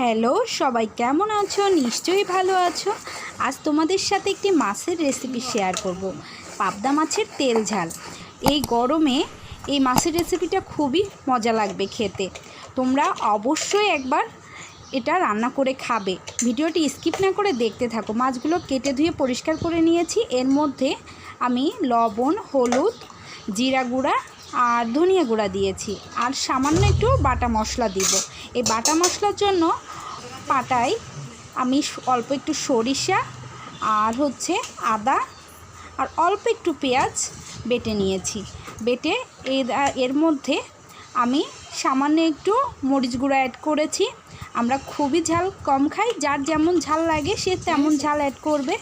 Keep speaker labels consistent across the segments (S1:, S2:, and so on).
S1: Hello, সবাই কেমন আছো? নিশ্চয়ই ভালো আছো। আজ তোমাদের সাথে একটি মাছের রেসিপি শেয়ার করব। পাবদা মাছের তেল ঝাল। এই গরমে এই মাছের রেসিপিটা খুবই মজা লাগবে খেতে। তোমরা অবশ্যই একবার এটা রান্না করে খাবে। ভিডিওটি স্কিপ না করে দেখতে থাকো। মাছগুলো কেটে ধুয়ে পরিষ্কার করে নিয়েছি। এর মধ্যে আমি লবণ, হলুদ, জিরা গুঁড়া আর ধনিয়া গুঁড়া দিয়েছি। আর সামান্য একটু বাটা মশলা দিব। এই বাটা মশলার জন্য পাটায় আমি অল্প একটু সরিষা আর হচ্ছে আদা আর অল্প একটু পেঁয়াজ বেটে নিয়েছি। বেটে এর মধ্যে আমি সামান্য একটু মরিচ গুঁড়ো অ্যাড করেছি। আমরা খুবই ঝাল কম খাই, যার যেমন ঝাল লাগে সে তেমন ঝাল অ্যাড করবে।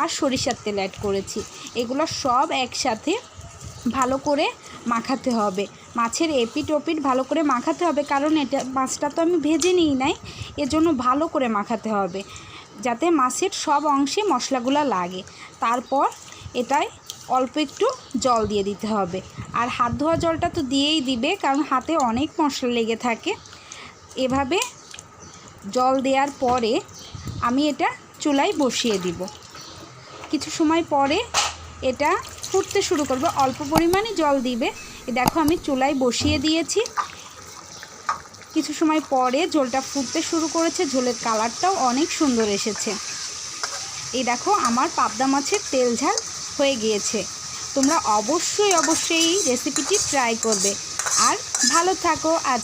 S1: আর সরিষার তেল অ্যাড করেছি। এগুলো সব একসাথে ভালো করে মাখাতে হবে। মাছের এপিট ওপিট ভালো করে মাখাতে হবে, কারণ এটা মাছটা তো আমি ভেজে নিই নাই, এজন্য ভালো করে মাখাতে হবে, যাতে মাছের সব অংশে মশলাগুলো লাগে। তারপর এটায় অল্প একটু জল দিয়ে দিতে হবে। আর হাত ধোয়া জলটা তো দিয়েই দিবে, কারণ হাতে অনেক মশলা লেগে থাকে। এভাবে জল দেওয়ার পরে আমি এটা চুলায় বসিয়ে দিব। কিছু সময় পরে এটা ফুটতে শুরু করবে, অল্প পরিমাণে জল দিবে। দেখো আমি চুলায় বসিয়ে দিয়েছি। কিছু সময় পরে ঝোলটা ফুটতে শুরু করেছে, ঝোলের কালারটাও অনেক সুন্দর এসেছে। এই দেখো আমার পাবদা মাছের তেল ঝাল হয়ে গিয়েছে। তোমরা অবশ্যই অবশ্যই এই রেসিপিটি ট্রাই করবে। আর ভালো থাকো, আজ